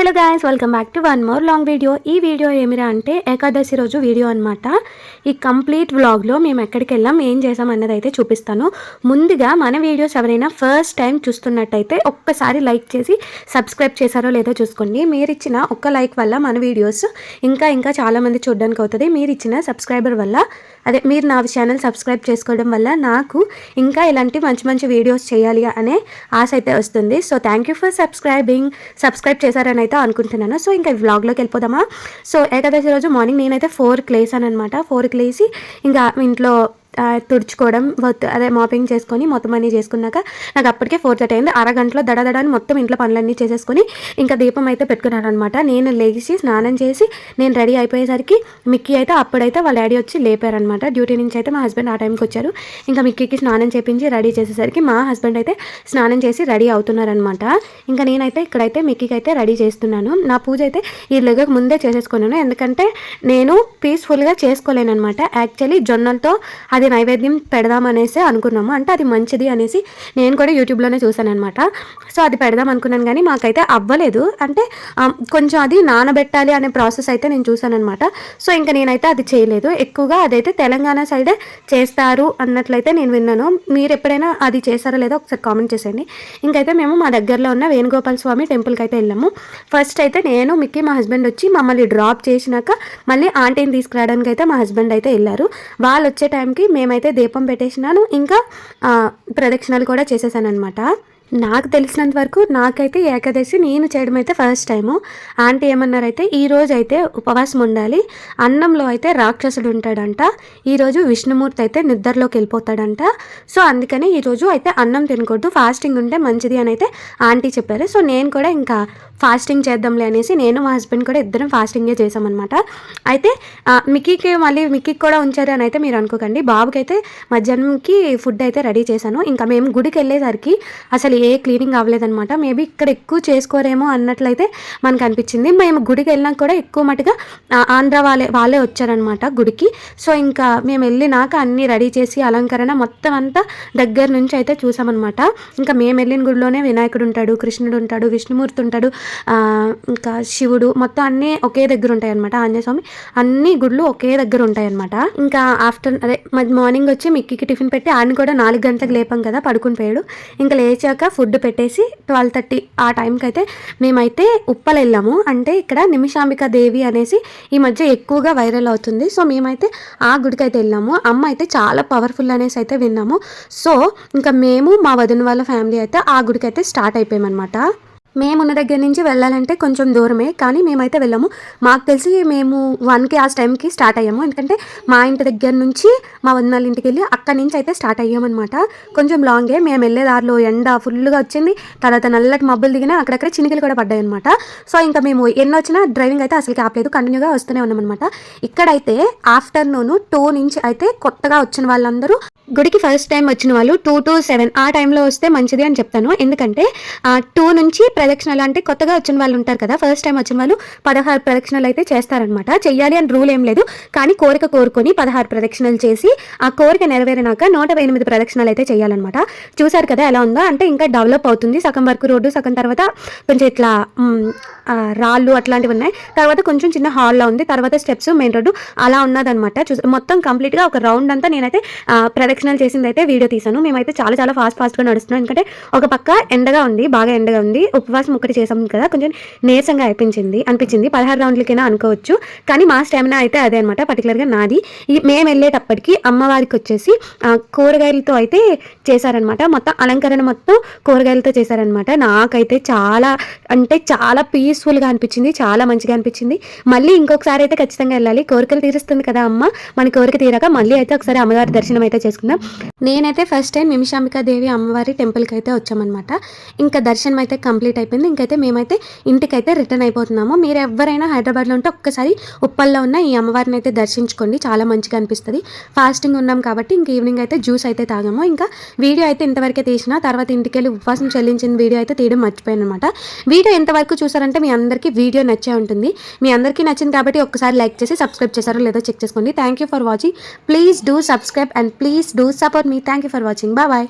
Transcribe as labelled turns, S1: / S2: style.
S1: Hello guys welcome back to one more long video. ఈ video ఏమిరా అంటే ఏకాదశి రోజు వీడియో అనమాట ఈ కంప్లీట్ వ్లాగ్లో మేము ఎక్కడికి వెళ్ళాం ఏం చేసాం అన్నది అయితే చూపిస్తాను. ముందుగా మన వీడియోస్ ఎవరైనా ఫస్ట్ టైం చూస్తున్నట్టయితే ఒక్కసారి లైక్ చేసి సబ్స్క్రైబ్ చేశారో లేదో చూసుకోండి. మీరు ఇచ్చిన ఒక్క లైక్ వల్ల మన వీడియోస్ ఇంకా ఇంకా చాలామంది చూడడానికి అవుతుంది. మీరు ఇచ్చిన సబ్స్క్రైబర్ వల్ల అదే మీరు నా ఛానల్ సబ్స్క్రైబ్ చేసుకోవడం వల్ల నాకు ఇంకా ఇలాంటి మంచి మంచి వీడియోస్ చేయాలి అనే ఆశ అయితే వస్తుంది. So thank you for subscribing subscribe చేశారని అయితే అనుకుంటున్నాను. సో ఇంకా వ్లాగ్లోకి వెళ్ళిపోదామా? సో ఏకాదశి రోజు మార్నింగ్ నేనైతే ఫోర్కి లేసాను అనమాట ఫోర్కి లేసి ఇంకా ఇంట్లో తుడుచుకోవడం అదే మాపింగ్ చేసుకొని మొత్తం అన్నీ చేసుకున్నాక నాకు అప్పటికే ఫోర్ థర్టీ అయింది. అరగంటలో దడదడని మొత్తం ఇంట్లో పనులన్నీ చేసేసుకొని ఇంకా దీపం అయితే పెట్టుకున్నాను అనమాట నేను లేచి స్నానం చేసి నేను రెడీ అయిపోయేసరికి మిక్కీ అయితే అప్పుడైతే వాళ్ళ డాడీ వచ్చి లేపారనమాట డ్యూటీ నుంచి అయితే మా హస్బెండ్ ఆ టైంకి వచ్చారు. ఇంకా మిక్కీకి స్నానం చేపించి రెడీ చేసేసరికి మా హస్బెండ్ అయితే స్నానం చేసి రెడీ అవుతున్నారనమాట ఇంకా నేనైతే ఇక్కడైతే మిక్కీకి అయితే రెడీ చేస్తున్నాను. నా పూజ అయితే ఈ లెగక ముందే చేసేసుకున్నాను. ఎందుకంటే నేను పీస్ఫుల్గా చేసుకోలేను అనమాట యాక్చువల్లీ జొన్నలతో అది నైవేద్యం పెడదామనేసి అనుకున్నాము. అంటే అది మంచిది అనేసి నేను కూడా యూట్యూబ్లోనే చూసాను అనమాట సో అది పెడదాం అనుకున్నాను కానీ మాకైతే అవ్వలేదు. అంటే కొంచెం అది నానబెట్టాలి అనే ప్రాసెస్ అయితే నేను చూసాను అనమాట సో ఇంకా నేనైతే అది చేయలేదు. ఎక్కువగా అదైతే తెలంగాణ సైడే చేస్తారు అన్నట్లయితే నేను విన్నాను. మీరు ఎప్పుడైనా అది చేస్తారో లేదో ఒకసారి కామెంట్ చేసేయండి. ఇంకైతే మేము మా దగ్గరలో ఉన్న వేణుగోపాల స్వామి టెంపుల్కి అయితే వెళ్ళాము. ఫస్ట్ అయితే నేను మిక్కీ మా హస్బెండ్ వచ్చి మమ్మల్ని డ్రాప్ చేసినాక మళ్ళీ ఆంటీని తీసుకురావడానికి అయితే మా హస్బెండ్ అయితే వెళ్ళారు. వాళ్ళు వచ్చే టైంకి మేమైతే దీపం పెట్టేసినాను. ఇంకా ప్రదక్షిణలు కూడా చేసేసాను అనమాట నాకు తెలిసినంత వరకు నాకైతే ఏకాదశి నేను చేయడం అయితే ఫస్ట్ టైము ఆంటీ ఏమన్నారైతే ఈరోజు అయితే ఉపవాసం ఉండాలి. అన్నంలో అయితే రాక్షసుడు ఉంటాడంట. ఈరోజు విష్ణుమూర్తి అయితే నిద్రలోకి వెళ్ళిపోతాడంట. సో అందుకని ఈరోజు అయితే అన్నం తినకూడదు. ఫాస్టింగ్ ఉంటే మంచిది అని అయితే ఆంటీ చెప్పారు. సో నేను కూడా ఇంకా ఫాస్టింగ్ చేద్దాంలే అనేసి నేను మా హస్బెండ్ కూడా ఇద్దరం ఫాస్టింగే చేసామన్నమాట అయితే మిక్కీకి మళ్ళీ మిక్కీకి కూడా ఉంచారు అని అయితే మీరు అనుకోకండి. బాబుకి అయితే మధ్యాహ్నంకి ఫుడ్ అయితే రెడీ చేశాను. ఇంకా మేము గుడికి వెళ్ళేసరికి అసలు ఏ క్లీనింగ్ అవ్వలేదన్నమాట. మేబీ ఇక్కడ ఎక్కువ చేసుకోరేమో అన్నట్లయితే మనకు అనిపించింది. మేము గుడికి వెళ్ళినా కూడా ఎక్కువ మటుగా ఆంధ్ర వాళ్ళే వాళ్ళే వచ్చారనమాట గుడికి. సో ఇంకా మేము వెళ్ళినాక అన్నీ రెడీ చేసి అలంకరణ మొత్తం అంతా దగ్గర నుంచి అయితే చూసామన్నమాట. ఇంకా మేము వెళ్ళిన గుడిలోనే వినాయకుడు ఉంటాడు కృష్ణుడు ఉంటాడు విష్ణుమూర్తి ఉంటాడు ఇంకా శివుడు మొత్తం అన్నీ ఒకే దగ్గర ఉంటాయి అనమాట ఆంజనేయస్వామి అన్ని గుళ్ళు ఒకే దగ్గర ఉంటాయి అనమాట ఇంకా ఆఫ్టర్ అదే మార్నింగ్ వచ్చి మిక్కీకి టిఫిన్ పెట్టి ఆయన కూడా నాలుగు గంటలకు లేపాం కదా పడుకుని పోయాడు. ఇంకా లేచాక ఫుడ్ పెట్టేసి ట్వెల్వ్ థర్టీ ఆ టైంకి అయితే మేమైతే ఉప్పలు వెళ్ళాము అంటే ఇక్కడ నిమిషాంబిక దేవి అనేసి ఈ మధ్య ఎక్కువగా వైరల్ అవుతుంది. సో మేమైతే ఆ గుడికి అయితే వెళ్ళాము. అమ్మ అయితే చాలా పవర్ఫుల్ అనేసి అయితే విన్నాము. సో ఇంకా మేము మా వదిన వాళ్ళ ఫ్యామిలీ అయితే ఆ గుడికి అయితే స్టార్ట్ అయిపోయామన్నమాట. మేమున్న దగ్గర నుంచి వెళ్ళాలంటే కొంచెం దూరమే కానీ మేమైతే వెళ్ళాము. మాకు తెలిసి మేము వన్కి ఆ టైంకి స్టార్ట్ అయ్యాము. ఎందుకంటే మా ఇంటి దగ్గర నుంచి మా వందనాల ఇంటికి వెళ్ళి అక్కడి నుంచి అయితే స్టార్ట్ అయ్యామన్నమాట. కొంచెం లాంగే మేము వెళ్ళే దారిలో ఎండ ఫుల్గా వచ్చింది. తర్వాత నల్లటి మబ్బులు దిగినా అక్కడక్కడ చినికలు కూడా పడ్డాయి అనమాట సో ఇంకా మేము ఎన్ని వచ్చినా డ్రైవింగ్ అయితే అసలు ఆపలేదు. కంటిన్యూగా వస్తూనే ఉన్నామన్నమాట. ఇక్కడైతే ఆఫ్టర్నూన్ టూ నుంచి అయితే కొత్తగా వచ్చిన వాళ్ళందరూ గుడికి ఫస్ట్ టైం వచ్చిన వాళ్ళు టూ టు సెవెన్ ఆ టైంలో వస్తే మంచిది అని చెప్తాను. ఎందుకంటే టూ నుంచి ప్రదక్షిణలు అంటే కొత్తగా వచ్చిన వాళ్ళు ఉంటారు కదా ఫస్ట్ టైం వచ్చిన వాళ్ళు పదహారు ప్రదక్షిణలు అయితే చేస్తారనమాట చెయ్యాలి అని రూల్ ఏం లేదు. కానీ కోరిక కోరుకొని పదహారు ప్రదక్షిణలు చేసి ఆ కోరిక నెరవేరినాక నూట ఎనిమిది ప్రదక్షిణలు అయితే చేయాలన్నమాట చూసారు కదా ఎలా ఉందో? అంటే ఇంకా డెవలప్ అవుతుంది. సగం వరకు రోడ్డు సగం తర్వాత కొంచెం ఇట్లా రాళ్ళు అట్లాంటివి ఉన్నాయి. తర్వాత కొంచెం చిన్న హాల్లో ఉంది. తర్వాత స్టెప్స్ మెయిన్ రోడ్డు అలా ఉన్నదనమాట చూ మొత్తం కంప్లీట్గా ఒక రౌండ్ అంతా నేనైతే ప్రదక్షిణాలు చేసింది అయితే వీడియో తీసాను మేమైతే చాలా చాలా ఫాస్ట్ ఫాస్ట్గా నడుస్తున్నాం. ఎందుకంటే ఒక పక్క ఎండగా ఉంది బాగా ఎండగా ఉంది. ఉపవాసం ఒకటి చేసాం కదా కొంచెం నీరసంగా అనిపించింది అనిపించింది. పదహారు రౌండ్లకైనా అనుకోవచ్చు. కానీ మా స్టామినా అయితే అదే అనమాట పర్టికులర్గా నాది. మేము వెళ్ళేటప్పటికి అమ్మవారికి వచ్చేసి కూరగాయలతో అయితే చేశారనమాట మొత్తం అలంకరణ మొత్తం కూరగాయలతో చేశారనమాట నాకైతే చాలా అంటే చాలా పీస్ పీస్ఫుల్గా అనిపించింది చాలా మంచిగా అనిపించింది. మళ్ళీ ఇంకొకసారి అయితే ఖచ్చితంగా వెళ్ళాలి. కోరికలు తీరుస్తుంది కదా అమ్మ. మన కోరిక తీరాక మళ్ళీ అయితే ఒకసారి అమ్మవారి దర్శనం అయితే చేసుకుందాం. నేనైతే ఫస్ట్ టైం నిమిషాంబికా దేవి అమ్మవారి టెంపుల్కి అయితే వచ్చామన్నమాట. ఇంకా దర్శనం అయితే కంప్లీట్ అయిపోయింది. ఇంకైతే మేమైతే ఇంటికైతే రిటర్న్ అయిపోతున్నాము. మీరు ఎవరైనా హైదరాబాద్లో ఉంటే ఒక్కసారి ఉప్పల్లో ఉన్న ఈ అమ్మవారిని అయితే దర్శించుకోండి. చాలా మంచిగా అనిపిస్తుంది. ఫాస్టింగ్ ఉన్నాం కాబట్టి ఇంక ఈవినింగ్ అయితే జ్యూస్ అయితే తాగాము. ఇంకా వీడియో అయితే ఇంతవరకే తీసిన. తర్వాత ఇంటికి వెళ్ళి ఉపవాసం చెల్లించిన వీడియో అయితే తీయడం మర్చిపోయాను అనమాట వీడియో ఎంతవరకు చూసారంటే మీ అందరికీ వీడియో నచ్చే ఉంటుంది. మీ అందరికీ నచ్చింది కాబట్టి ఒక్కసారి లైక్ చేసి సబ్స్క్రైబ్ చేశారో లేదో చెక్ చేసుకోండి. Thank you for watching please do subscribe and please do support me thank you for watching bye